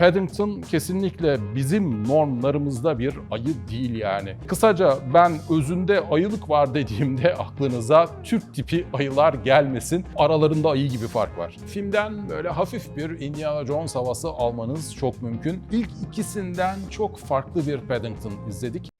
Paddington kesinlikle bizim normlarımızda bir ayı değil yani. Kısaca ben özünde ayılık var dediğimde aklınıza Türk tipi ayılar gelmesin. Aralarında ayı gibi fark var. Filmden böyle hafif bir Indiana Jones havası almanız çok mümkün. İlk ikisinden çok farklı bir Paddington izledik.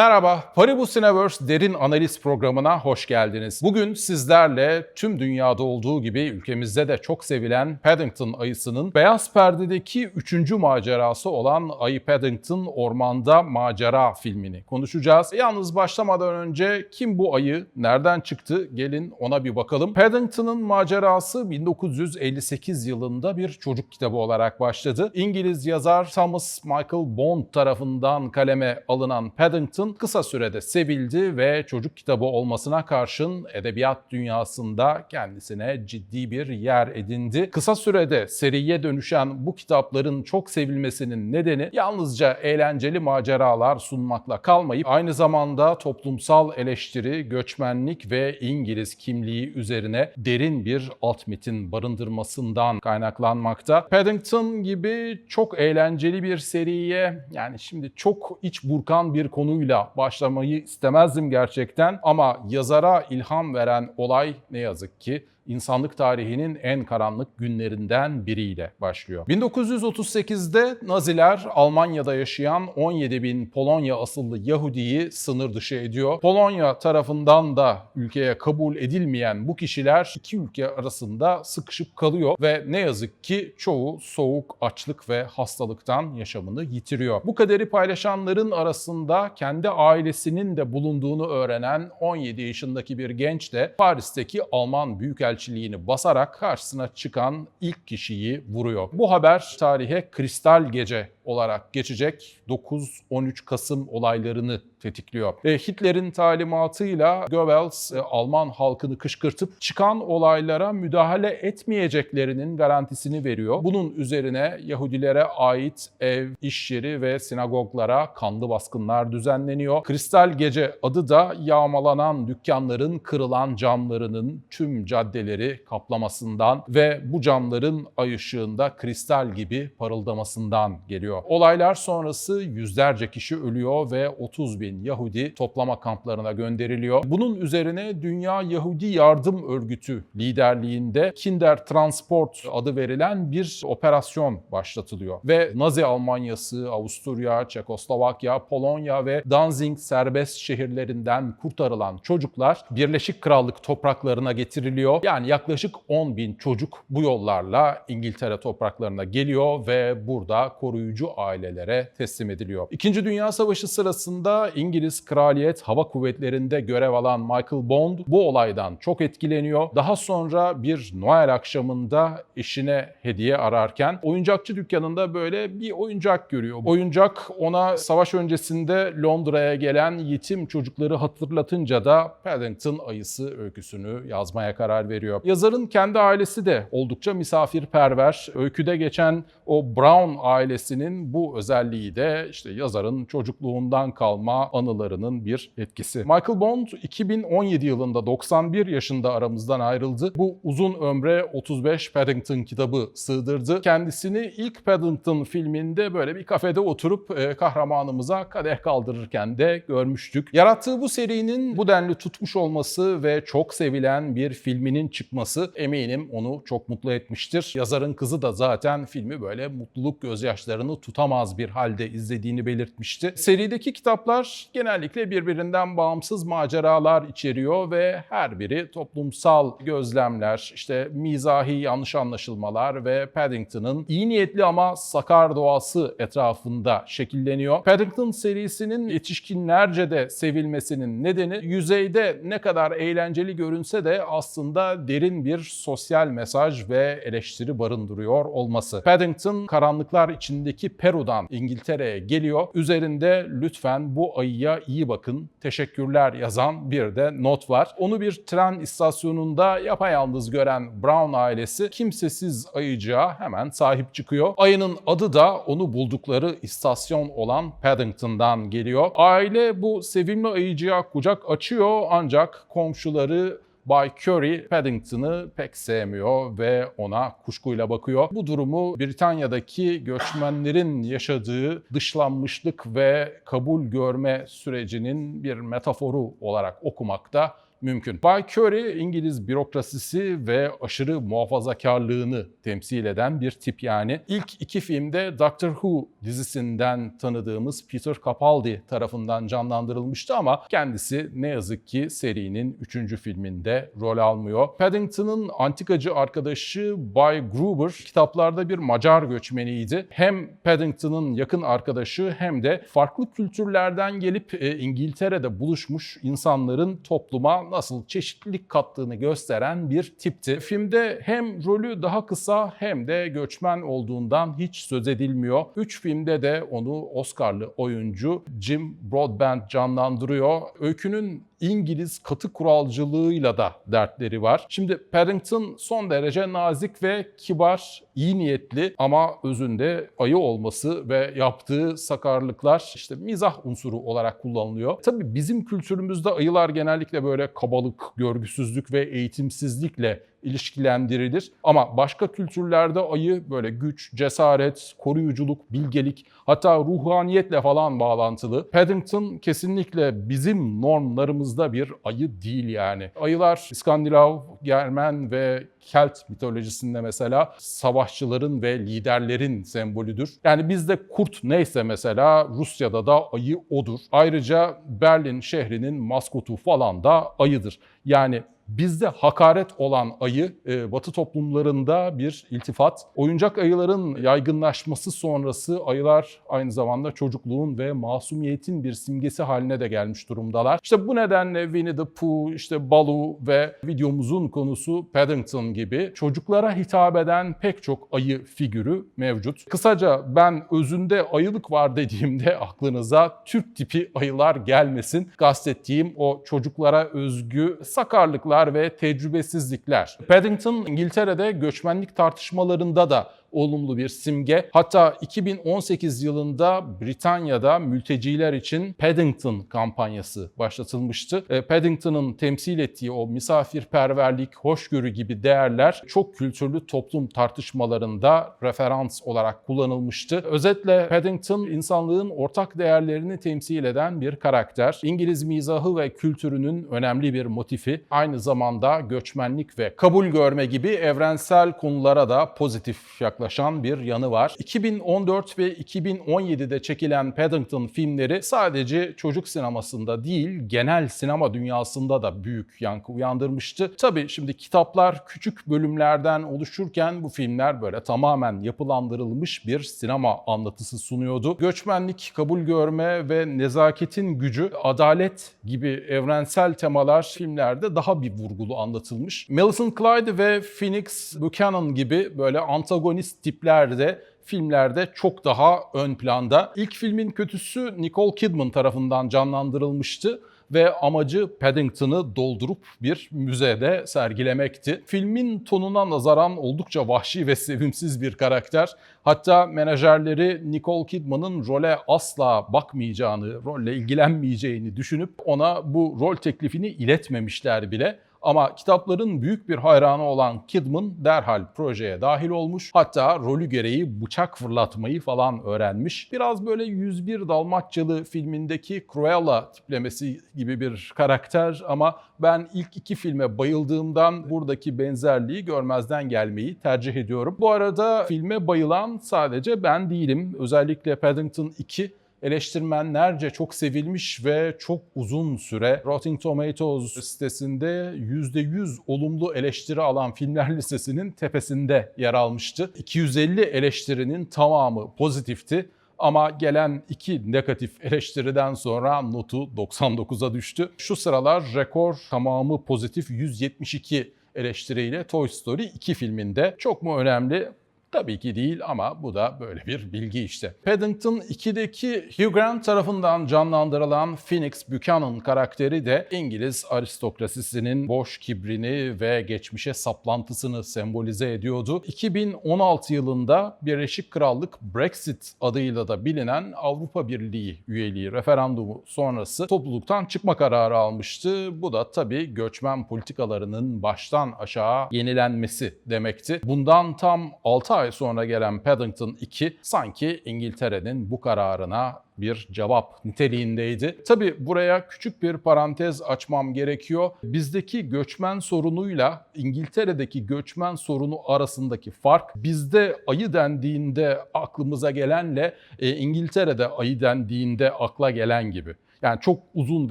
Merhaba, Paribus Cineverse derin analiz programına hoş geldiniz. Bugün sizlerle tüm dünyada olduğu gibi ülkemizde de çok sevilen Paddington ayısının beyaz perdedeki üçüncü macerası olan Ayı Paddington Ormanda Macera filmini konuşacağız. Yalnız başlamadan önce kim bu ayı, nereden çıktı gelin ona bir bakalım. Paddington'ın macerası 1958 yılında bir çocuk kitabı olarak başladı. İngiliz yazar Thomas Michael Bond tarafından kaleme alınan Paddington kısa sürede sevildi ve çocuk kitabı olmasına karşın edebiyat dünyasında kendisine ciddi bir yer edindi. Kısa sürede seriye dönüşen bu kitapların çok sevilmesinin nedeni yalnızca eğlenceli maceralar sunmakla kalmayıp aynı zamanda toplumsal eleştiri, göçmenlik ve İngiliz kimliği üzerine derin bir alt metin barındırmasından kaynaklanmakta. Paddington gibi çok eğlenceli bir seriye yani şimdi çok iç burkan bir konuyla başlamayı istemezdim gerçekten. Ama yazara ilham veren olay ne yazık ki insanlık tarihinin en karanlık günlerinden biriyle başlıyor. 1938'de Naziler Almanya'da yaşayan 17 bin Polonya asıllı Yahudiyi sınır dışı ediyor. Polonya tarafından da ülkeye kabul edilmeyen bu kişiler iki ülke arasında sıkışıp kalıyor ve ne yazık ki çoğu soğuk, açlık ve hastalıktan yaşamını yitiriyor. Bu kaderi paylaşanların arasında kendi ailesinin de bulunduğunu öğrenen 17 yaşındaki bir genç de Paris'teki Alman Büyükelçiliğini basarak karşısına çıkan ilk kişiyi vuruyor. Bu haber tarihe Kristal Gece olarak geçecek 9-13 Kasım olaylarını tetikliyor. Ve Hitler'in talimatıyla Goebbels e, Alman halkını kışkırtıp çıkan olaylara müdahale etmeyeceklerinin garantisini veriyor. Bunun üzerine Yahudilere ait ev, iş yeri ve sinagoglara kanlı baskınlar düzenleniyor. Kristal Gece adı da yağmalanan dükkanların kırılan camlarının tüm caddeleri kaplamasından ve bu camların ay ışığında kristal gibi parıldamasından geliyor. Olaylar sonrası yüzlerce kişi ölüyor ve 30 bin Yahudi toplama kamplarına gönderiliyor. Bunun üzerine Dünya Yahudi Yardım Örgütü liderliğinde Kinder Transport adı verilen bir operasyon başlatılıyor. Ve Nazi Almanyası, Avusturya, Çekoslovakya, Polonya ve Danzig serbest şehirlerinden kurtarılan çocuklar Birleşik Krallık topraklarına getiriliyor. Yani yaklaşık 10 bin çocuk bu yollarla İngiltere topraklarına geliyor ve burada koruyucu ailelere teslim ediliyor. İkinci Dünya Savaşı sırasında İngiliz Kraliyet Hava Kuvvetleri'nde görev alan Michael Bond bu olaydan çok etkileniyor. Daha sonra bir Noel akşamında eşine hediye ararken oyuncakçı dükkanında böyle bir oyuncak görüyor. Oyuncak ona savaş öncesinde Londra'ya gelen yetim çocukları hatırlatınca da Paddington ayısı öyküsünü yazmaya karar veriyor. Yazarın kendi ailesi de oldukça misafirperver. Öyküde geçen o Brown ailesinin bu özelliği de işte yazarın çocukluğundan kalma anılarının bir etkisi. Michael Bond 2017 yılında 91 yaşında aramızdan ayrıldı. Bu uzun ömre 35 Paddington kitabı sığdırdı. Kendisini ilk Paddington filminde böyle bir kafede oturup e, kahramanımıza kadeh kaldırırken de görmüştük. Yarattığı bu serinin bu denli tutmuş olması ve çok sevilen bir filminin çıkması eminim onu çok mutlu etmiştir. Yazarın kızı da zaten filmi böyle mutluluk gözyaşlarını tutamaz bir halde izlediğini belirtmişti. Serideki kitaplar genellikle birbirinden bağımsız maceralar içeriyor ve her biri toplumsal gözlemler, işte mizahi yanlış anlaşılmalar ve Paddington'ın iyi niyetli ama sakar doğası etrafında şekilleniyor. Paddington serisinin yetişkinlerce de sevilmesinin nedeni yüzeyde ne kadar eğlenceli görünse de aslında derin bir sosyal mesaj ve eleştiri barındırıyor olması. Paddington karanlıklar içindeki Peru'dan İngiltere'ye geliyor. Üzerinde lütfen bu ayıya iyi bakın, teşekkürler yazan bir de not var. Onu bir tren istasyonunda yapayalnız gören Brown ailesi kimsesiz ayıcığa hemen sahip çıkıyor. Ayının adı da onu buldukları istasyon olan Paddington'dan geliyor. Aile bu sevimli ayıcıya kucak açıyor ancak komşuları Bay Curry Paddington'ı pek sevmiyor ve ona kuşkuyla bakıyor. Bu durumu Britanya'daki göçmenlerin yaşadığı dışlanmışlık ve kabul görme sürecinin bir metaforu olarak okumakta mümkün. Bay Curry İngiliz bürokrasisi ve aşırı muhafazakarlığını temsil eden bir tip yani. İlk iki filmde Doctor Who dizisinden tanıdığımız Peter Capaldi tarafından canlandırılmıştı ama kendisi ne yazık ki serinin üçüncü filminde rol almıyor. Paddington'ın antikacı arkadaşı Bay Gruber kitaplarda bir Macar göçmeniydi. Hem Paddington'ın yakın arkadaşı hem de farklı kültürlerden gelip e, İngiltere'de buluşmuş insanların topluma nasıl çeşitlilik kattığını gösteren bir tipti. Filmde hem rolü daha kısa hem de göçmen olduğundan hiç söz edilmiyor. Üç filmde de onu Oscar'lı oyuncu Jim Broadbent canlandırıyor. Öykünün İngiliz katı kuralcılığıyla da dertleri var. Şimdi Paddington son derece nazik ve kibar, iyi niyetli ama özünde ayı olması ve yaptığı sakarlıklar işte mizah unsuru olarak kullanılıyor. Tabii bizim kültürümüzde ayılar genellikle böyle kabalık, görgüsüzlük ve eğitimsizlikle ilişkilendirilir. Ama başka kültürlerde ayı böyle güç, cesaret, koruyuculuk, bilgelik hatta ruhaniyetle falan bağlantılı. Paddington kesinlikle bizim normlarımızda bir ayı değil yani. Ayılar İskandinav, Germen ve Kelt mitolojisinde mesela savaşçıların ve liderlerin sembolüdür. Yani bizde kurt neyse mesela Rusya'da da ayı odur. Ayrıca Berlin şehrinin maskotu falan da ayıdır. Yani Bizde hakaret olan ayı e, Batı toplumlarında bir iltifat. Oyuncak ayıların yaygınlaşması sonrası ayılar aynı zamanda çocukluğun ve masumiyetin bir simgesi haline de gelmiş durumdalar. İşte bu nedenle Winnie the Pooh, işte Baloo ve videomuzun konusu Paddington gibi çocuklara hitap eden pek çok ayı figürü mevcut. Kısaca ben özünde ayılık var dediğimde aklınıza Türk tipi ayılar gelmesin. Kastettiğim o çocuklara özgü sakarlıklar ve tecrübesizlikler. Paddington İngiltere'de göçmenlik tartışmalarında da olumlu bir simge. Hatta 2018 yılında Britanya'da mülteciler için Paddington kampanyası başlatılmıştı. E, Paddington'ın temsil ettiği o misafirperverlik, hoşgörü gibi değerler çok kültürlü toplum tartışmalarında referans olarak kullanılmıştı. Özetle Paddington insanlığın ortak değerlerini temsil eden bir karakter. İngiliz mizahı ve kültürünün önemli bir motifi. Aynı zamanda göçmenlik ve kabul görme gibi evrensel konulara da pozitif yaklaşıyor yaklaşan bir yanı var. 2014 ve 2017'de çekilen Paddington filmleri sadece çocuk sinemasında değil, genel sinema dünyasında da büyük yankı uyandırmıştı. Tabii şimdi kitaplar küçük bölümlerden oluşurken bu filmler böyle tamamen yapılandırılmış bir sinema anlatısı sunuyordu. Göçmenlik, kabul görme ve nezaketin gücü, adalet gibi evrensel temalar filmlerde daha bir vurgulu anlatılmış. Millicent Clyde ve Phoenix Buchanan gibi böyle antagonist tiplerde filmlerde çok daha ön planda. İlk filmin kötüsü Nicole Kidman tarafından canlandırılmıştı ve amacı Paddington'ı doldurup bir müzede sergilemekti. Filmin tonuna nazaran oldukça vahşi ve sevimsiz bir karakter. Hatta menajerleri Nicole Kidman'ın role asla bakmayacağını, rolle ilgilenmeyeceğini düşünüp ona bu rol teklifini iletmemişler bile. Ama kitapların büyük bir hayranı olan Kidman derhal projeye dahil olmuş. Hatta rolü gereği bıçak fırlatmayı falan öğrenmiş. Biraz böyle 101 Dalmatçalı filmindeki Cruella tiplemesi gibi bir karakter ama ben ilk iki filme bayıldığımdan buradaki benzerliği görmezden gelmeyi tercih ediyorum. Bu arada filme bayılan sadece ben değilim. Özellikle Paddington 2 eleştirmenlerce çok sevilmiş ve çok uzun süre Rotten Tomatoes sitesinde %100 olumlu eleştiri alan filmler listesinin tepesinde yer almıştı. 250 eleştirinin tamamı pozitifti. Ama gelen iki negatif eleştiriden sonra notu 99'a düştü. Şu sıralar rekor tamamı pozitif 172 eleştiriyle Toy Story 2 filminde. Çok mu önemli? Tabii ki değil ama bu da böyle bir bilgi işte. Paddington 2'deki Hugh Grant tarafından canlandırılan Phoenix Buchanan karakteri de İngiliz aristokrasisinin boş kibrini ve geçmişe saplantısını sembolize ediyordu. 2016 yılında Birleşik Krallık Brexit adıyla da bilinen Avrupa Birliği üyeliği referandumu sonrası topluluktan çıkma kararı almıştı. Bu da tabii göçmen politikalarının baştan aşağı yenilenmesi demekti. Bundan tam 6 ay sonra gelen Paddington 2 sanki İngiltere'nin bu kararına bir cevap niteliğindeydi. Tabi buraya küçük bir parantez açmam gerekiyor. Bizdeki göçmen sorunuyla İngiltere'deki göçmen sorunu arasındaki fark bizde ayı dendiğinde aklımıza gelenle e, İngiltere'de ayı dendiğinde akla gelen gibi. Yani çok uzun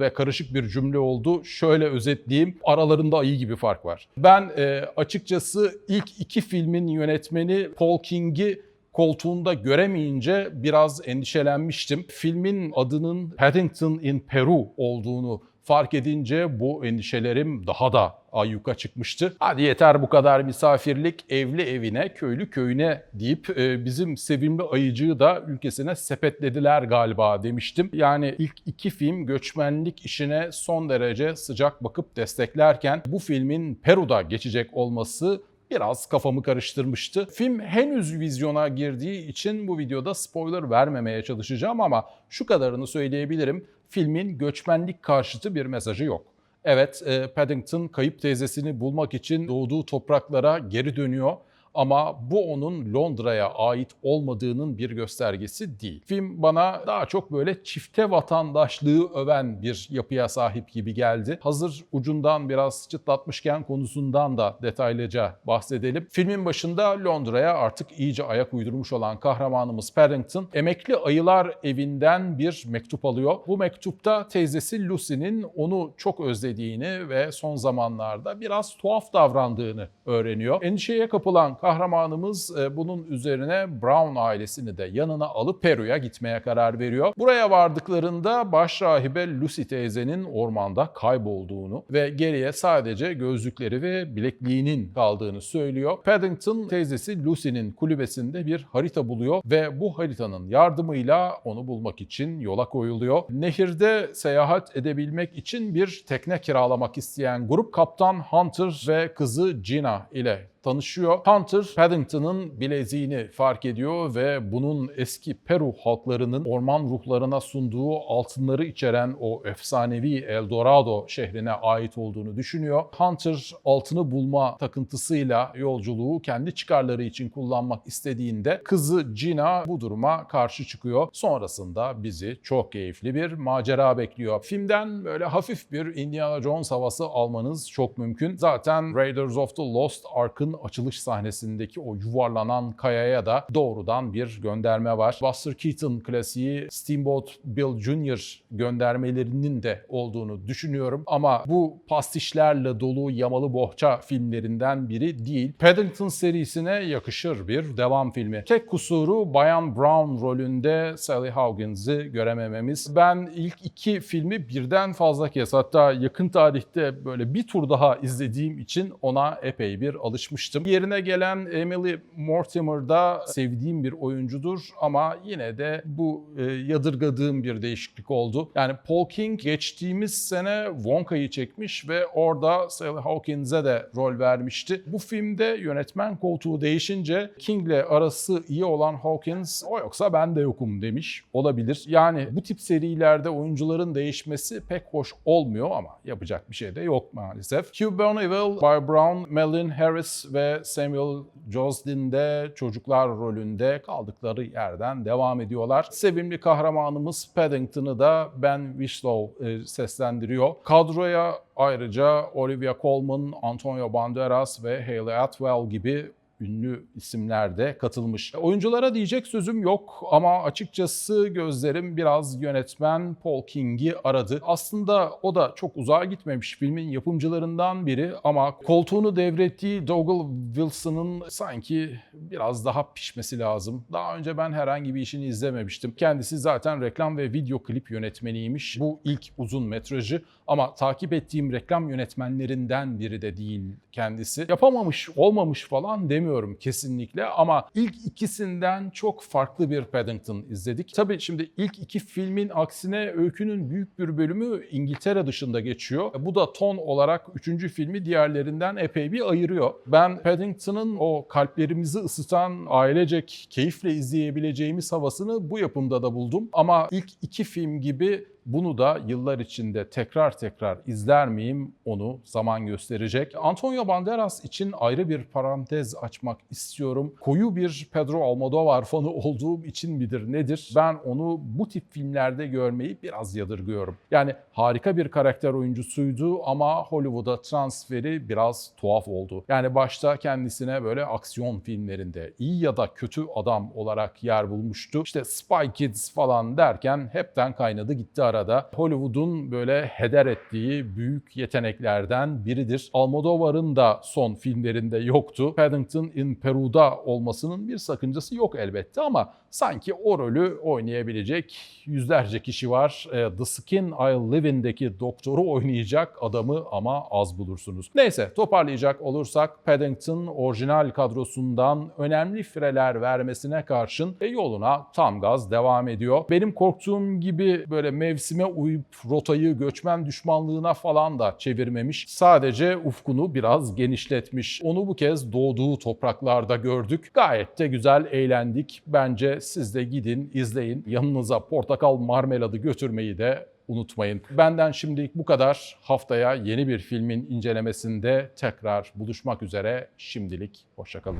ve karışık bir cümle oldu. Şöyle özetleyeyim. Aralarında ayı gibi fark var. Ben e, açıkçası ilk iki filmin yönetmeni Paul King'i koltuğunda göremeyince biraz endişelenmiştim. Filmin adının Paddington in Peru olduğunu fark edince bu endişelerim daha da ayyuka çıkmıştı. Hadi yeter bu kadar misafirlik evli evine, köylü köyüne deyip e, bizim sevimli ayıcığı da ülkesine sepetlediler galiba demiştim. Yani ilk iki film göçmenlik işine son derece sıcak bakıp desteklerken bu filmin Peru'da geçecek olması biraz kafamı karıştırmıştı. Film henüz vizyona girdiği için bu videoda spoiler vermemeye çalışacağım ama şu kadarını söyleyebilirim. Filmin göçmenlik karşıtı bir mesajı yok. Evet, e, Paddington kayıp teyzesini bulmak için doğduğu topraklara geri dönüyor ama bu onun Londra'ya ait olmadığının bir göstergesi değil. Film bana daha çok böyle çifte vatandaşlığı öven bir yapıya sahip gibi geldi. Hazır ucundan biraz çıtlatmışken konusundan da detaylıca bahsedelim. Filmin başında Londra'ya artık iyice ayak uydurmuş olan kahramanımız Paddington emekli ayılar evinden bir mektup alıyor. Bu mektupta teyzesi Lucy'nin onu çok özlediğini ve son zamanlarda biraz tuhaf davrandığını öğreniyor. Endişeye kapılan kahramanımız e, bunun üzerine Brown ailesini de yanına alıp Peru'ya gitmeye karar veriyor. Buraya vardıklarında baş rahibe Lucy teyzenin ormanda kaybolduğunu ve geriye sadece gözlükleri ve bilekliğinin kaldığını söylüyor. Paddington teyzesi Lucy'nin kulübesinde bir harita buluyor ve bu haritanın yardımıyla onu bulmak için yola koyuluyor. Nehirde seyahat edebilmek için bir tekne kiralamak isteyen grup Kaptan Hunter ve kızı Gina ile tanışıyor. Hunter Paddington'ın bileziğini fark ediyor ve bunun eski Peru halklarının orman ruhlarına sunduğu altınları içeren o efsanevi El Dorado şehrine ait olduğunu düşünüyor. Hunter altını bulma takıntısıyla yolculuğu kendi çıkarları için kullanmak istediğinde kızı Gina bu duruma karşı çıkıyor. Sonrasında bizi çok keyifli bir macera bekliyor. Filmden böyle hafif bir Indiana Jones havası almanız çok mümkün. Zaten Raiders of the Lost Ark'ın açılış sahnesindeki o yuvarlanan kayaya da doğrudan bir gönderme var. Buster Keaton klasiği Steamboat Bill Jr. göndermelerinin de olduğunu düşünüyorum ama bu pastişlerle dolu yamalı bohça filmlerinden biri değil. Paddington serisine yakışır bir devam filmi. Tek kusuru Bayan Brown rolünde Sally Hawkins'i göremememiz. Ben ilk iki filmi birden fazla kez hatta yakın tarihte böyle bir tur daha izlediğim için ona epey bir alışmıştım. Yerine gelen Emily Mortimer da sevdiğim bir oyuncudur ama yine de bu e, yadırgadığım bir değişiklik oldu. Yani Paul King geçtiğimiz sene Wonka'yı çekmiş ve orada Sally Hawkins'e de rol vermişti. Bu filmde yönetmen koltuğu değişince King'le arası iyi olan Hawkins o yoksa ben de yokum demiş olabilir. Yani bu tip serilerde oyuncuların değişmesi pek hoş olmuyor ama yapacak bir şey de yok maalesef. Hugh Bonneville, Barry Brown, Melvin Harris ve Samuel Joslin de çocuklar rolünde kaldıkları yerden devam ediyorlar. Sevimli kahramanımız Paddington'ı da Ben Whishaw e, seslendiriyor. Kadroya ayrıca Olivia Colman, Antonio Banderas ve Hayley Atwell gibi ünlü isimler de katılmış. Oyunculara diyecek sözüm yok ama açıkçası gözlerim biraz yönetmen Paul King'i aradı. Aslında o da çok uzağa gitmemiş filmin yapımcılarından biri ama koltuğunu devrettiği Dougal Wilson'ın sanki biraz daha pişmesi lazım. Daha önce ben herhangi bir işini izlememiştim. Kendisi zaten reklam ve video klip yönetmeniymiş. Bu ilk uzun metrajı ama takip ettiğim reklam yönetmenlerinden biri de değil kendisi. Yapamamış, olmamış falan demiyorum demiyorum kesinlikle ama ilk ikisinden çok farklı bir Paddington izledik. Tabii şimdi ilk iki filmin aksine öykünün büyük bir bölümü İngiltere dışında geçiyor. Bu da ton olarak üçüncü filmi diğerlerinden epey bir ayırıyor. Ben Paddington'ın o kalplerimizi ısıtan ailecek keyifle izleyebileceğimiz havasını bu yapımda da buldum. Ama ilk iki film gibi bunu da yıllar içinde tekrar tekrar izler miyim onu zaman gösterecek. Antonio Banderas için ayrı bir parantez açmak istiyorum. Koyu bir Pedro Almodovar fanı olduğum için midir nedir? Ben onu bu tip filmlerde görmeyi biraz yadırgıyorum. Yani harika bir karakter oyuncusuydu ama Hollywood'a transferi biraz tuhaf oldu. Yani başta kendisine böyle aksiyon filmlerinde iyi ya da kötü adam olarak yer bulmuştu. İşte Spy Kids falan derken hepten kaynadı gitti arada. Hollywood'un böyle heder ettiği büyük yeteneklerden biridir. Almodovar'ın da son filmlerinde yoktu. Paddington in Peru'da olmasının bir sakıncası yok elbette ama sanki o rolü oynayabilecek yüzlerce kişi var. E, The Skin I Live In'deki doktoru oynayacak adamı ama az bulursunuz. Neyse toparlayacak olursak Paddington orijinal kadrosundan önemli fireler vermesine karşın e, yoluna tam gaz devam ediyor. Benim korktuğum gibi böyle mevsime uyup rotayı göçmen düşmanlığına falan da çevirmemiş. Sadece ufkunu biraz genişletmiş. Onu bu kez doğduğu topraklarda gördük. Gayet de güzel eğlendik. Bence siz de gidin, izleyin. Yanınıza portakal marmeladı götürmeyi de unutmayın. Benden şimdilik bu kadar. Haftaya yeni bir filmin incelemesinde tekrar buluşmak üzere. Şimdilik hoşçakalın.